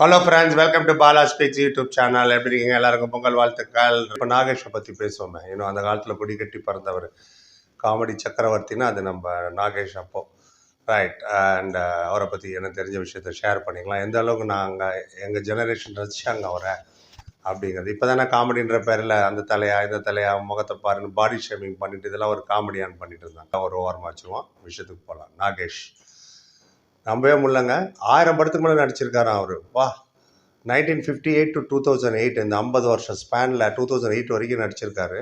Hello friends welcome to Bala speaks YouTube channel எப்படி இருக்கீங்க? எல்லாருக்கும் பொங்கல் வாழ்த்துக்கள். இப்போ நாகேஷை பற்றி பேசுவோமே. இன்னும் அந்த காலத்தில் கொடி கட்டி பிறந்தவர் காமெடி சக்கரவர்த்தினா அது நம்ம நாகேஷ் அப்போ. ரைட் அண்ட் uh, அவரை பற்றி எனக்கு தெரிஞ்ச விஷயத்த ஷேர் பண்ணிக்கலாம். எந்த அளவுக்கு நாங்கள் எங்கள் ஜெனரேஷன் ரசிச்சாங்க அவரை அப்படிங்கிறது. இப்போ தானே காமெடின்ற பேரில் அந்த தலையா இந்த தலையா முகத்தை பாருன்னு பாடி ஷேமிங் பண்ணிட்டு இதெல்லாம் ஒரு காமெடியான்னு பண்ணிட்டு இருந்தாங்க. ஒரு ஓரமாக வச்சுருவோம். விஷயத்துக்கு போகலாம். நாகேஷ். நம்பவே முடியலங்க. ஆயிரம் படத்துக்கு மேலே நடிச்சிருக்காராம் அவர். வா. Nineteen fifty eight to two thousand eight இந்த ஐம்பது வருஷம் ஸ்பேனில் டூ தௌசண்ட் எயிட் வரைக்கும் நடிச்சிருக்காரு.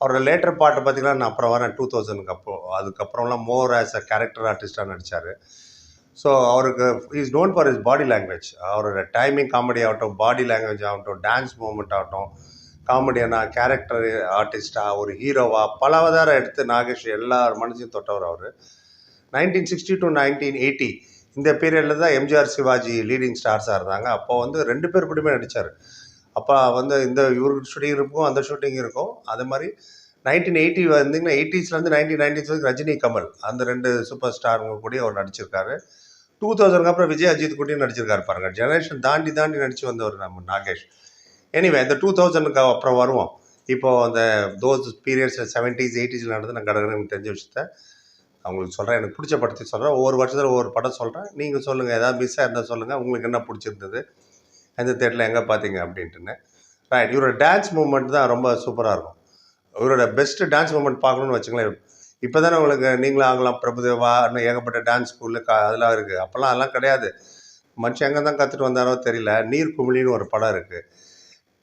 அவரோட லேட்டர் பாட்டை பார்த்தீங்கன்னா நான் அப்புறம் வரேன் டூ தௌசண்ட்க்கு அப்போ. அதுக்கப்புறம்லாம் மோர் ஆஸ் அ கேரக்டர் ஆர்டிஸ்டாக நடித்தார் ஸோ அவருக்கு is known for his body language அவரோட டைமிங் காமெடி ஆகட்டும் பாடி லாங்குவேஜ் ஆகட்டும் டான்ஸ் மூமெண்ட் ஆகட்டும் காமெடியனா கேரக்டர் ஆர்டிஸ்டாக ஒரு ஹீரோவாக பல அவதாரம் எடுத்து நாகேஷ் எல்லார் மனசையும் தொட்டவர் அவர். Nineteen sixty to nineteen eighty இந்த பீரியடில் தான் எம்ஜிஆர் சிவாஜி லீடிங் ஸ்டார்ஸாக இருந்தாங்க. அப்போ வந்து ரெண்டு பேர் கூடயுமே நடித்தார் அப்போ வந்து இந்த இவர் ஷூட்டிங் இருக்கும் அந்த ஷூட்டிங் இருக்கும். அது மாதிரி நைன்டீன் எயிட்டி வந்தீங்கன்னா எயிட்டிஸ்லேருந்து நைன்டீன் நைன்டிஸ் வரைக்கும் ரஜினி கமல் அந்த ரெண்டு சூப்பர் ஸ்டாருங்க கூட அவர் நடிச்சிருக்காரு. டூ தௌசண்ட்க்கு அப்புறம் விஜய் அஜித் கூடயும் நடிச்சிருக்காரு பாருங்க. ஜெனரேஷன் தாண்டி தாண்டி நடிச்சு வந்தவர் நம்ம நாகேஷ். எனிவே இந்த டூ தௌசண்ட்க்கு அப்புறம் வருவோம். இப்போது அந்த தோஸ் பீரியட்ஸ் செவன்ட்டீஸ் எயிட்டிஸில் நடந்து நான் கடற்கரை தெரிஞ்ச விஷயத்த அவங்களுக்கு சொல்கிறேன் எனக்கு பிடிச்ச படத்தை சொல்கிறேன் ஒவ்வொரு வருஷத்தில் ஒவ்வொரு படம் சொல்கிறேன் நீங்கள் சொல்லுங்கள் ஏதாவது மிஸ்ஸாக இருந்தால் சொல்லுங்கள் உங்களுக்கு என்ன பிடிச்சிருந்தது? எந்த தேட்டரில் எங்கே பார்த்தீங்க அப்படின்ட்டுன்னு. ரைட் இவரோட டான்ஸ் மூமெண்ட் தான் ரொம்ப சூப்பராக இருக்கும். இவரோட பெஸ்ட்டு டான்ஸ் மூமெண்ட் பார்க்கணுன்னு வச்சுங்களேன். இப்போ தானே உங்களுக்கு நீங்களும் ஆகலாம். பிரபுதேவா இன்னும் ஏகப்பட்ட டான்ஸ் ஸ்கூலு க அதெல்லாம் இருக்குது அப்போல்லாம் அதெல்லாம் கிடையாது. மனுஷன் எங்கே தான் கற்றுட்டு வந்தாரோ தெரியல. நீர் குமிழின்னு ஒரு படம் இருக்குது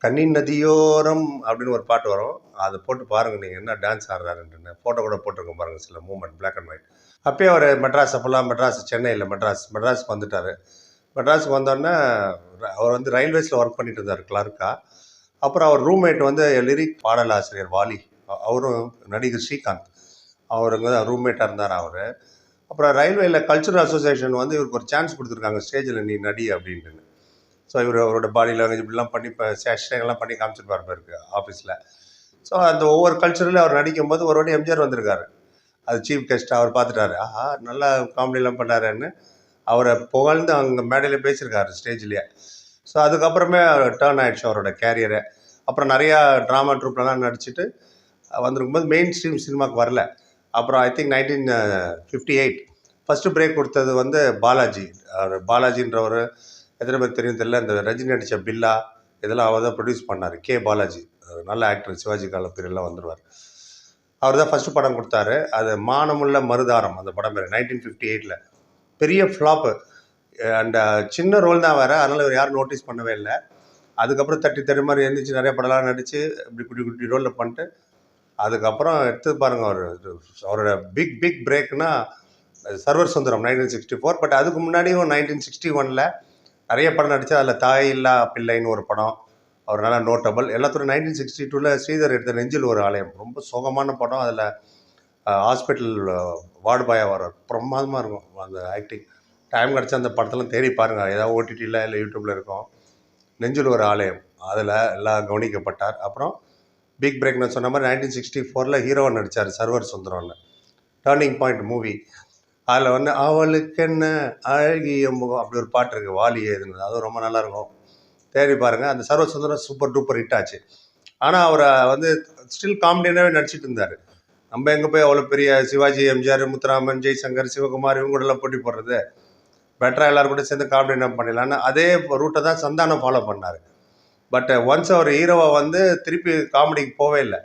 கண்ணின் நதியோரம் அப்படின்னு ஒரு பாட்டு வரும். அதை போட்டு பாருங்கள் நீங்கள் என்ன டான்ஸ் ஆடுறாருன்ட்டுன்னு ஃபோட்டோ கூட போட்டிருக்கோம் பாருங்கள் சில மூமெண்ட் பிளாக் அண்ட் ஒயிட் அப்பயே அவர் மெட்ராஸ் அப்போல்லாம் மெட்ராஸ் சென்னையில் மெட்ராஸ் மெட்ராஸ்க்கு வந்துட்டார். மெட்ராஸுக்கு வந்தோடனே அவர் வந்து ரயில்வேஸில் ஒர்க் பண்ணிட்டு இருந்தார் கிளார்க்காக அப்புறம் அவர் ரூம்மேட் வந்து லிரிக் பாடல் ஆசிரியர் வாலி அவரும் நடிகர் ஸ்ரீகாந்த். அவருங்க ரூம்மேட்டாக இருந்தார் அவர். அப்புறம் ரயில்வேல கல்ச்சுரல் அசோசியேஷன் வந்து இவருக்கு ஒரு சான்ஸ் கொடுத்துருக்காங்க ஸ்டேஜில் நீ நடி அப்படின்ட்டு ஸோ இவர் அவரோட பாடி லாங்குவேஜ் இப்படிலாம் பண்ணி இப்போ சேஷ்டங்கள்லாம் பண்ணி காமிச்சிருப்பார் பேருக்கு ஆஃபீஸில் ஸோ அந்த ஒவ்வொரு கல்ச்சரில் அவர் நடிக்கும்போது ஒரு வாட்டி எம்ஜிஆர் வந்திருக்காரு. அது சீஃப் கெஸ்ட்டாக அவர் பார்த்துட்டாரு. ஆஹா நல்லா காமெடிலாம் பண்ணாருன்னு. அவரை புகழ்ந்து அங்கே மேடையில் பேசியிருக்காரு ஸ்டேஜ்லேயே ஸோ அதுக்கப்புறமே டேர்ன் ஆகிடுச்சு அவரோட கேரியரை அப்புறம் நிறையா ட்ராமா ட்ரூப்லலாம் நடிச்சிட்டு வந்திருக்கும்போது மெயின் ஸ்ட்ரீம் சினிமாவுக்கு வரல. அப்புறம் I think nineteen fifty eight first break கொடுத்தது வந்து பாலாஜி. அவர் பாலாஜின்றவர் எத்தனை பேர் தெரியும் தெரியல இந்த ரஜினி நடித்த பில்லா இதெல்லாம் அவர் தான் ப்ரொடியூஸ் பண்ணார். கே. பாலாஜி. நல்ல ஆக்டர் சிவாஜி கால வந்துடுவார் அவர் தான் ஃபஸ்ட்டு படம் கொடுத்தாரு. அது மானமுள்ள மருதாரம் அந்த படம் பேர். நைன்டீன் ஃபிஃப்டி எயிட்டில் பெரிய ஃப்ளாப்பு அண்ட் சின்ன ரோல் தான் வேறு. அதனால் இவர் யாரும் நோட்டீஸ் பண்ணவே இல்லை. அதுக்கப்புறம் தட்டி தட்டி மாதிரி எழுந்திரிச்சு நிறைய படம்லாம் நடித்து இப்படி குட்டி குட்டி ரோலில் பண்ணிட்டு அதுக்கப்புறம் எடுத்து பாருங்கள் அவர் அவரோட big big பிரேக்னா server Sundaram nineteen sixty four but அதுக்கு முன்னாடியும் நைன்டீன் சிக்ஸ்டி ஒனில் நிறைய படம் நடித்தா அதில் தாய் இல்லா பிள்ளைன்னு ஒரு படம் அவர் நல்லா நோட்டபிள் எல்லாத்தோட நைன்டீன் சிக்ஸ்டி டூவில் ஸ்ரீதர் எடுத்த நெஞ்சில் ஒரு ஆலயம். ரொம்ப சோகமான படம். அதில் ஹாஸ்பிட்டல் வார்டு பாயாக வர பிரமாதமாக இருக்கும் அந்த ஆக்டிங் டைம் கிடச்சா அந்த படத்தெல்லாம் தேடி பாருங்கள் ஏதாவது ஓடிடியில் இல்லை யூடியூப்பில் இருக்கும். நெஞ்சில் ஒரு ஆலயம். அதில் எல்லாம் கவனிக்கப்பட்டார். அப்புறம் பிக் பிரேக்னு சொன்ன மாதிரி நைன்டீன் சிக்ஸ்டி ஃபோரில் ஹீரோவை நடித்தார் சர்வர் சுந்தரம்னு. டேர்னிங் பாயிண்ட் மூவி அதில் வந்து அவளுக்கென்ன அழகிய முகம்? அப்படி ஒரு பாட்டு இருக்குது வாலி எழுதுனது அதுவும் ரொம்ப நல்லாயிருக்கும். தேடி பாருங்கள் அந்த சர்வசுந்தரம் சூப்பர் டூப்பர் ஹிட் ஆச்சு. ஆனால் அவரை வந்து ஸ்டில் காமெடியாகவே நடிச்சிட்டு இருந்தார். நம்ம எங்கே போய் அவ்வளோ பெரிய சிவாஜி எம்ஜிஆர் முத்துராமன் ஜெய்சங்கர் சிவகுமார் இவங்க போட்டி போடுறது? பெட்டராக எல்லாரும் கூட சேர்ந்து காமெடி என்ன பண்ணிடலான்னு அதே ரூட்டை தான் சந்தானம் ஃபாலோ பண்ணார். பட் ஒன்ஸ் அவர் ஹீரோவை வந்து திருப்பி காமெடிக்கு போவே இல்லை.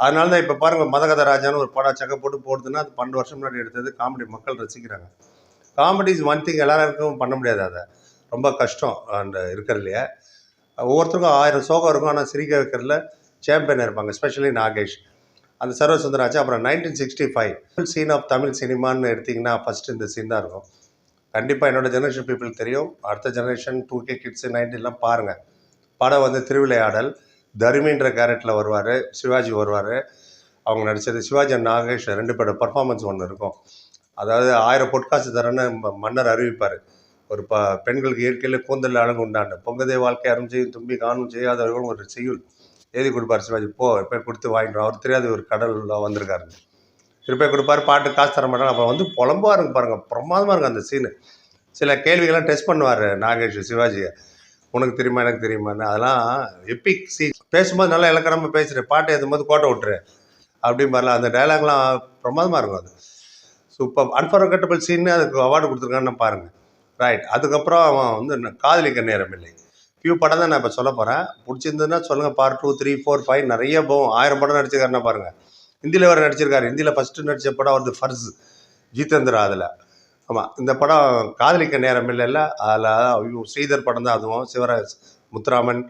அதனால தான் இப்போ பாருங்கள் மதகத ராஜான்னு ஒரு படம் செக்க போட்டு போடுதுன்னா அது பன்னெண்டு வருஷம் முன்னாடி எடுத்தது காமெடி மக்கள் ரசிக்கிறாங்க. காமெடி இஸ் ஒன் திங் எல்லாருக்கும் பண்ண முடியாது அதை. ரொம்ப கஷ்டம் அந்த இருக்கிறதுலையே. ஒவ்வொருத்தருக்கும் ஆயிரம் சோகம் இருக்கும் ஆனால் சிரிக்க வைக்கிறதுல சாம்பியன் இருப்பாங்க ஸ்பெஷலி நாகேஷ். அந்த சர்வ அப்புறம் nineteen sixty five scene of Tamil சினிமான்னு எடுத்திங்கன்னா ஃபஸ்ட்டு இந்த சீன் தான் இருக்கும். கண்டிப்பாக என்னோட ஜெனரேஷன் பீப்புள் தெரியும். அடுத்த ஜெனரேஷன் டூ கே கிட்ஸு நைன்டீன்லாம் பாருங்கள் படம் வந்து திருவிளையாடல். தருமின்ற கேரக்டரில் வருவார் சிவாஜி வருவார். அவங்க நடித்தது சிவாஜி அண்ட் நாகேஷ் ரெண்டு பேரோட பர்ஃபார்மன்ஸ் ஒன்று இருக்கும். அதாவது ஆயிரம் பொட்காசு தரேன்னு மன்னர் அறிவிப்பார். ஒரு ப பெண்களுக்கு இயற்கையில் கூந்தல் அழகு உண்டாண்டு. பொங்கதே வாழ்க்கை அரும் தும்பி காணும் செய்யாதவர்களும் ஒரு செய்யுள். எழுதி கொடுப்பார் சிவாஜி. போ போய் கொடுத்து வாங்கிட்டு அவர் தெரியாது ஒரு கடலில் வந்திருக்காரு. திருப்பி கொடுப்பாரு. பாட்டு காசு தர மாட்டாங்க அப்போ வந்து புலம்பா இருக்கு பாருங்க. பிரமாதமாக இருக்கும் அந்த சீனு சில கேள்விகள்லாம் டெஸ்ட் பண்ணுவார் நாகேஷ் சிவாஜியை. உனக்கு தெரியுமா எனக்கு தெரியுமான்னு. அதெல்லாம் எப்பிக் சி பேசும்போது நல்லா இலக்கணமாக பேசுகிறேன் பாட்டு ஏற்றும்போது கோட்டை விட்டுரு. அப்படி மாதிரிலாம் அந்த டைலாக்லாம் பிரமாதமாக இருக்கும் அது. சூப்பர் அன்ஃபர்கட்டபிள் சீன்னு அதுக்கு அவார்டு கொடுத்துருக்கான்னு பாருங்கள் ரைட் அதுக்கப்புறம் அவன் வந்து என்ன, காதலிக்க நேரம் இல்லை. ஃபியூ படம் தான் நான் இப்போ சொல்ல போகிறேன் பிடிச்சிருந்ததுன்னா சொல்லுங்கள் part two three four five நிறைய போகும். ஆயிரம் படம் நடிச்சிருக்காருன்னா பாருங்கள் ஹிந்தியில் வேறு நடிச்சிருக்காரு. ஹிந்தியில் ஃபஸ்ட்டு நடித்த படம் வந்து ஃபர்ஸ் ஜீதேந்திரா அதில். ஆமாம் இந்த படம் காதலிக்க நேரம் இல்லைல்ல. அதில் ஐயோ ஸ்ரீதர் படம் தான் அதுவும். சிவராஜ் முத்துராமன்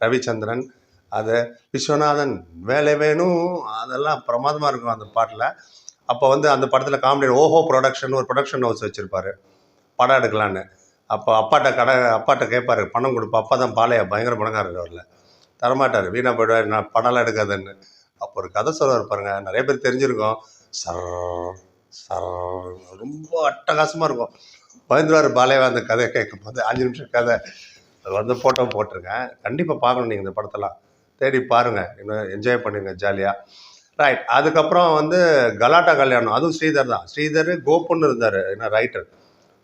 ரவிச்சந்திரன் அது விஸ்வநாதன் வேலை வேணும். அதெல்லாம் பிரமாதமாக இருக்கும் அந்த பாட்டில். அப்போ வந்து அந்த படத்தில் காமெடி ஓஹோ ப்ரொடக்ஷன் ஒரு ப்ரொடக்ஷன் ஹவுஸ் வச்சுருப்பாரு. படம் எடுக்கலான்னு. அப்போ அப்பாட்ட கடை அப்பாட்ட கேட்பாரு பணம் கொடுப்பா. அப்பா தான் பாலையா பயங்கர பணக்காரர் அவரில். தரமாட்டார். வீணாக போயிடுவார் நான் படம்லாம் எடுக்காதுன்னு. அப்போ ஒரு கதை சொல்லுவார் பாருங்க. நிறைய பேர் தெரிஞ்சிருக்கோம். சர் சர் ரொம்ப அட்டகாசமாக இருக்கும். பயந்துருவார் பாலையா அந்த கதையை கேட்கும் போது அஞ்சு நிமிஷம் கதை அது வந்து ஃபோட்டோ போட்டிருக்கேன். கண்டிப்பாக பார்க்கணும் நீங்கள் இந்த படத்தெல்லாம். தேடி பாருங்கள் இன்னும் என்ஜாய் பண்ணுங்க ஜாலியாக ரைட் அதுக்கப்புறம் வந்து கலாட்டா கல்யாணம். அதுவும் ஸ்ரீதர் தான். ஸ்ரீதர் கோப்புன்னு இருந்தார். என்ன ரைட்டர்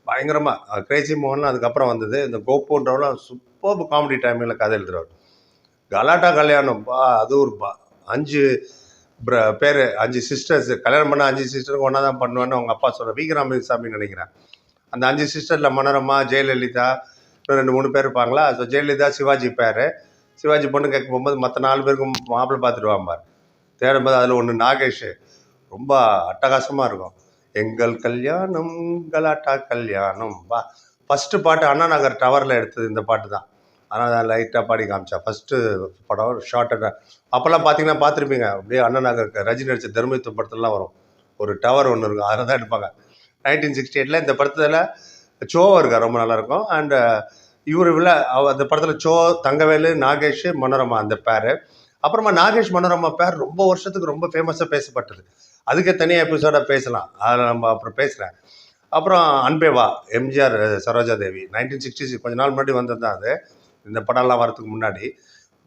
பயங்கரமாக கிரேசி மோகன் அதுக்கப்புறம் வந்தது. இந்த கோப்புன்றவெல்லாம் சூப்பர் காமெடி டைமிங்கில் கதை எழுதுறவர். கலாட்டா கல்யாணம் பா அது ஒரு அஞ்சு பேர் அஞ்சு சிஸ்டர்ஸ் கல்யாணம் பண்ண அஞ்சு சிஸ்டருக்கு ஒன்றா தான் பண்ணுவேன்னு அவங்க அப்பா சொல்கிற வீகராம சாமி நினைக்கிறேன். அந்த அஞ்சு சிஸ்டரில் மனோரமா ஜெயலலிதா இன்னும் ரெண்டு மூணு பேர் இருப்பாங்களா? ஸோ ஜெயலலிதா சிவாஜி பேர். சிவாஜி பொண்ணு கேட்க போகும்போது மற்ற நாலு பேருக்கும் மாப்பிள்ளை பார்த்துட்டு வாம்பார். தேடும்போது அதில் ஒன்று நாகேஷ். ரொம்ப அட்டகாசமாக இருக்கும். எங்கள் கல்யாணம் கலாட்டா கல்யாணம் வா. ஃபஸ்ட்டு பாட்டு அண்ணா நகர் டவரில் எடுத்தது இந்த பாட்டு தான் ஆனால் லைட்டாக பாடி காமிச்சா. ஃபஸ்ட்டு படம் ஷார்ட் அப்போல்லாம் பார்த்தீங்கன்னா பார்த்துருப்பீங்க அப்படியே அண்ணன் நகர் ரஜினி நடித்த தர்மயுத்தம் படத்துலலாம் வரும். ஒரு டவர் ஒன்று இருக்கும். அதில் தான் எடுப்பாங்க. நைன்டீன் சிக்ஸ்டி எயிட்டில் இந்த படத்தில் சோவா இருக்கா ரொம்ப நல்லாயிருக்கும் அண்டு இவர் விழா அந்த படத்தில் சோ தங்கவேலு நாகேஷ் மனோரமா அந்த பேர் அப்புறமா நாகேஷ் மனோரமா பேர் ரொம்ப வருஷத்துக்கு ரொம்ப ஃபேமஸாக பேசப்பட்டது. அதுக்கே தனியாக எபிசோடாக பேசலாம். அதில் நம்ம அப்புறம் பேசுகிறேன் அப்புறம் அன்பேவா எம்ஜிஆர் சரோஜா தேவி நைன்டீன் சிக்ஸ்டி கொஞ்ச நாள் முன்னாடி வந்தது தான் அது. இந்த படம்லாம் வரதுக்கு முன்னாடி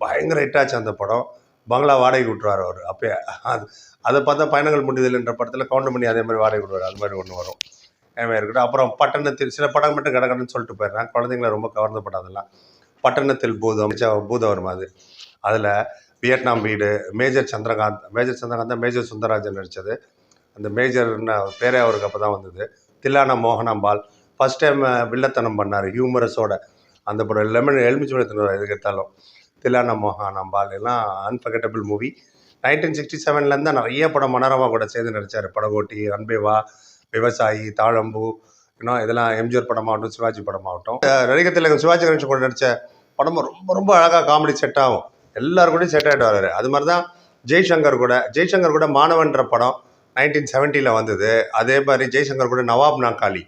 பயங்கர ஹிட் ஆச்சு அந்த படம். பங்களா வாடகை விட்டுருவார் அவர். அப்பயே அது அதை பார்த்தா பயணங்கள் முடிதல் என்ற படத்தில் கவுண்டமணி அதே மாதிரி வாடகை விடுவார். அது மாதிரி ஒன்று வரும். ஏமா இருக்கட்டும். அப்புறம் பட்டணத்தில் சில படம் மட்டும் கடகடன்னு சொல்லிட்டு போயிடுறேன் குழந்தைங்கள ரொம்ப கவர்ந்த படம் அதெல்லாம் பட்டணத்தில் பூதம் பூதம் வரும் அது அதில் Vietnam Veedu major Chandrakanth major Chandrakant தான் மேஜர் சுந்தரராஜன் நடித்தது அந்த மேஜர்னு பேரே அவருக்கு அப்போ தான் வந்தது. தில்லானா மோகனாம்பால் ஃபஸ்ட் டைம் வில்லத்தனம் பண்ணார். ஹியூமரஸோட அந்த படம் லெமன் எலுமிச்சம்பழத்தின் எதுக்கு எடுத்தாலும் தில்லானா பால் எல்லாம் அன்ஃபர்கட்டபிள் மூவி நைன்டீன் சிக்ஸ்டி செவன்லேருந்து தான் நிறைய படம் மனோரமா கூட சேர்ந்து நடித்தார் படகோட்டி அன்பேவா விவசாயி தாழம்பு இன்னும் இதெல்லாம் எம்ஜிஆர் படமாகட்டும் சிவாஜி படமாகட்டும். நடிகர் திலகம் சிவாஜி கணேசன் கூட நடித்த படமும் ரொம்ப ரொம்ப அழகாக காமெடி செட் ஆகும். எல்லாரும் கூடயும் செட் ஆகிட்டு வர்றாரு அது மாதிரி தான் ஜெய்சங்கர் கூட. ஜெய்சங்கர் கூட மாணவன்ற படம் நைன்டீன் செவன்ட்டியில் வந்தது. அதே மாதிரி ஜெய்சங்கர் கூட நவாப் நாக்காளி.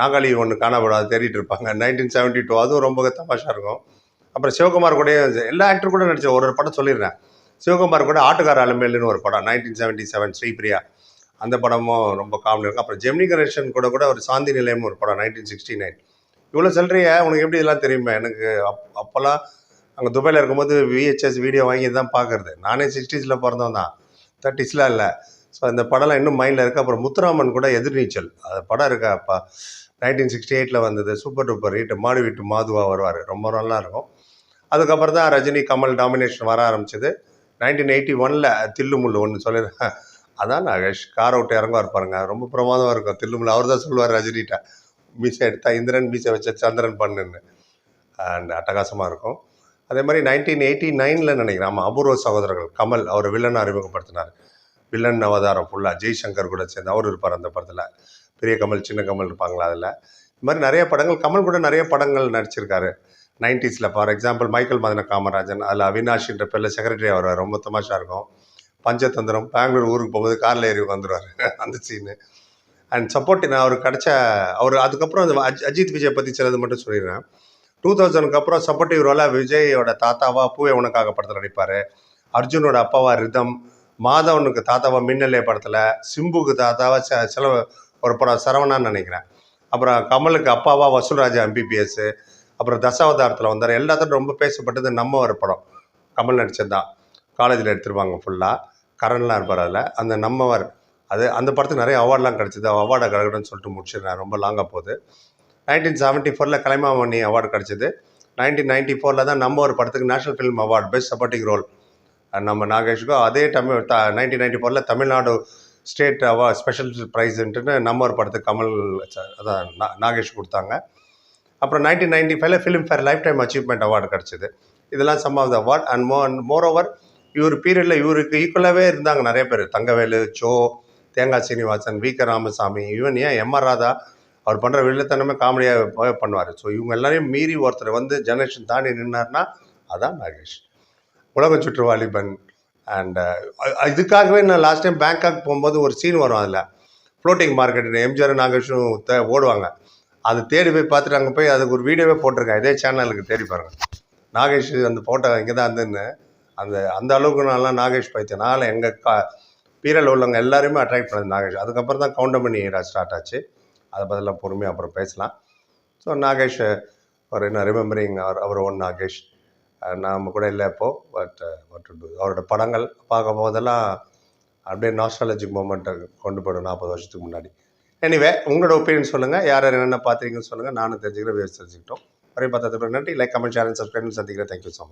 நாகாளி ஒன்று காணப்படாது தேடிட்டு இருப்பாங்க. நைன்டீன் செவன்ட்டி டூ அதுவும் ரொம்ப தமாஷாக இருக்கும். அப்புறம் சிவகுமார் கூட எல்லா ஆக்டர் கூட நடித்த ஒரு ஒரு படம் சொல்லிடுறேன். சிவகுமார் கூட ஆட்டுக்கார அலமேலுன்னு ஒரு படம் நைன்டீன் செவன்ட்டி செவன் ஸ்ரீபிரியா. அந்த படமும் ரொம்ப காமெடி இருக்கும். அப்புறம் ஜெமினி கணேசன் கூட கூட ஒரு சாந்தி நிலையம் ஒரு படம் நைன்டீன் சிக்ஸ்டி நைன் இவ்வளோ சொல்கிறிய உனக்கு எப்படி இதெல்லாம் தெரியுமா? எனக்கு அப் அப்போல்லாம் அங்கே துபாயில் இருக்கும்போது விஹெச்எஸ் வீடியோ வாங்கி தான் பார்க்குறது. நானே சிக்ஸ்டீஸில் பிறந்தவன் தான். தேர்ட்டிஸ்லாம் இல்லை. ஸோ அந்த படம்லாம் இன்னும் மைண்டில் இருக்குது அப்புறம் முத்துராமன் கூட எதிர்நீச்சல். அது படம் இருக்கா? அப்பா நைன்டீன் சிக்ஸ்டி எயிட்டில் வந்தது. Super duper hit. மாடு வீட்டு மாதுவா வருவார். ரொம்ப நல்லா இருக்கும் அதுக்கப்புறம் தான் ரஜினி கமல் டாமினேஷன் வர ஆரம்பிச்சது. நைன்டீன் எயிட்டி ஒனில் தில்லுமுள்ளு ஒன்று சொல்லியிருக்கேன் அதான் நாகேஷ். காரை விட்டு இறங்குவார் பாருங்க. ரொம்ப பிரமாதமாக இருக்கும். தில்லுமுள்ளு. அவர் தான் சொல்லுவார் ரஜினிகிட்ட மீசை எடுத்தா இந்திரன் மீசை வச்ச சந்திரன் பண்ணுன்னு. அண்ட் அட்டகாசமாக இருக்கும். அதே மாதிரி நைன்டீன் எயிட்டி நைனில் நினைக்கிறேன். ஆமாம் அபூர்வ சகோதரர்கள். கமல் அவர் வில்லன் அறிமுகப்படுத்தினார். வில்லன் அவதாரம் ஃபுல்லாக ஜெய்சங்கர் கூட சேர்ந்து. அவர் இருப்பார் அந்த படத்தில். பெரிய கமல் சின்ன கமல் இருப்பாங்களா அதில். இது மாதிரி நிறைய படங்கள் கமல் கூட நிறைய படங்கள் நடிச்சிருக்காரு. நைன்டிஸில் for example Michael Madana Kamarajan அதில் அவினாஷின்ற பேரில் செக்ரட்டரி வருவார் ரொம்ப தமாஷா இருக்கும். பஞ்சதந்திரம் பெங்களூர் ஊருக்கு போகும்போது காரில் ஏறி வந்துடுவார் அந்த சீனு அண்ட் சப்போர்ட் நான் அவர் கிடச்ச அவர் அதுக்கப்புறம் அந்த அஜ் அஜித் விஜய் பற்றி சிலது மட்டும் சொல்லிடுறேன். டூ தௌசண்ட்க்கு அப்புறம் சப்போர்ட்டிவ் ரோலாக விஜயோட தாத்தாவா பூவே உனக்காக படத்தில் நடிப்பார். அர்ஜுனோட அப்பாவா ரிதம். மாதவனுக்கு தாத்தாவா மின்னலே படத்தில். சிம்புக்கு தாத்தாவா ச சில ஒரு படம் சரவணான்னு நினைக்கிறேன். அப்புறம் கமலுக்கு அப்பாவா வசூல்ராஜா எம்பிபிஎஸ் அப்புறம் தசாவதாரத்தில் வந்தார். எல்லாத்துக்கும் ரொம்ப பேசப்பட்டது நம்ம ஒரு படம். கமல் நடிச்சது தான் காலேஜில் எடுத்துருவாங்க ஃபுல்லாக கரண்லாம் இருப்பார் அதில். அந்த நம்மவர் அது அந்த படத்துக்கு நிறைய அவார்ட்லாம் கிடச்சிது. அவார்டை கிடக்கணும்னு சொல்லிட்டு முடிச்சிடுறேன் ரொம்ப லாங்காக போகுது. நைன்டீன் செவன்ட்டி ஃபோரில் கலைமாமணி அவார்டு கிடச்சிது. நைன்டீன் நைன்டி ஃபோரில் தான் நம்ம ஒரு படத்துக்கு national film award best supporting role நம்ம நாகேஷுக்கும் அதே தமிழ் த நைன்டீன் நைன்டி ஃபோரில் தமிழ்நாடு ஸ்டேட் அவா ஸ்பெஷல் ப்ரைஸுன்ட்டுன்னு நம்ம ஒரு படத்துக்கு கமல் அதான் நா- நாகேஷ் கொடுத்தாங்க. அப்புறம் நைன்டீன் நைன்டி ஃபைவ்ல Filmfare lifetime achievement award கிடச்சிது. இதெல்லாம் some of the award and மோ மோர் ஓவர் இவர் பீரியடில் இவருக்கு ஈக்குவலாகவே இருந்தாங்க நிறைய பேர். Thangavelu Cho Thengai Srinivasan V K Ramasamy even ஏன் எம்ஆர் ராதா அவர் பண்ணுற வில்லத்தனமே காமெடியாக பண்ணுவார். ஸோ இவங்க எல்லாரையும் மீறி ஒருத்தர் வந்து ஜெனரேஷன் தாண்டி நின்னார்னா அதான் நாகேஷ். உலக சுற்று வாலிபன் Uh, அண்ட் இதுக்காகவே நான் லாஸ்ட் டைம் பேங்காக் போகும்போது ஒரு சீன் வரும் அதில். ஃப்ளோட்டிங் மார்க்கெட்டு எம்ஜிஆர் நாகேஷும் த- ஓடுவாங்க. அது தேடி போய் பார்த்துட்டு அங்கே போய் அதுக்கு ஒரு வீடியோவே போட்டிருக்கேன். இதே சேனலுக்கு தேடி பாருங்கள் நாகேஷ் அந்த ஃபோட்டோ இங்கே தான் இருந்துன்னு அந்த அந்த அளவுக்கு நான்லாம் நாகேஷ் பைத்தியம். நாளை எங்கள் கா பீரியடில் உள்ளவங்க எல்லாருமே அட்ராக்ட் பண்ணது நாகேஷ். அதுக்கப்புறம் தான் கவுண்டமணி ஏரா ஸ்டார்ட் ஆச்சு. அதை பதிலாக பொறுமையாக அப்புறம் பேசலாம். ஸோ நாகேஷ் ஒரு என்ன ரிமெம்பரிங் அவர் அவர் ஒன் நாகேஷ். நாம் கூட இல்லை இப்போது பட் பட் uh, அவரோட படங்கள் பார்க்கும் போதெல்லாம் அப்படியே நாஸ்ட்ராலஜிக் மூமெண்ட்டை கொண்டு போயிடும் நாற்பது வருஷத்துக்கு முன்னாடி. எனிவே உங்களோட ஒப்பீனியன் சொல்லுங்கள் யார் யார் என்னென்ன பார்த்துருக்கீங்கன்னு சொல்லுங்கள் நானும் தெரிஞ்சுக்கிறேன் வேறு தெரிஞ்சுக்கிட்டோம் வரை பார்த்ததுக்கு நன்றி. Like comment share and subscribe சந்திக்கிறேன். Thank you so much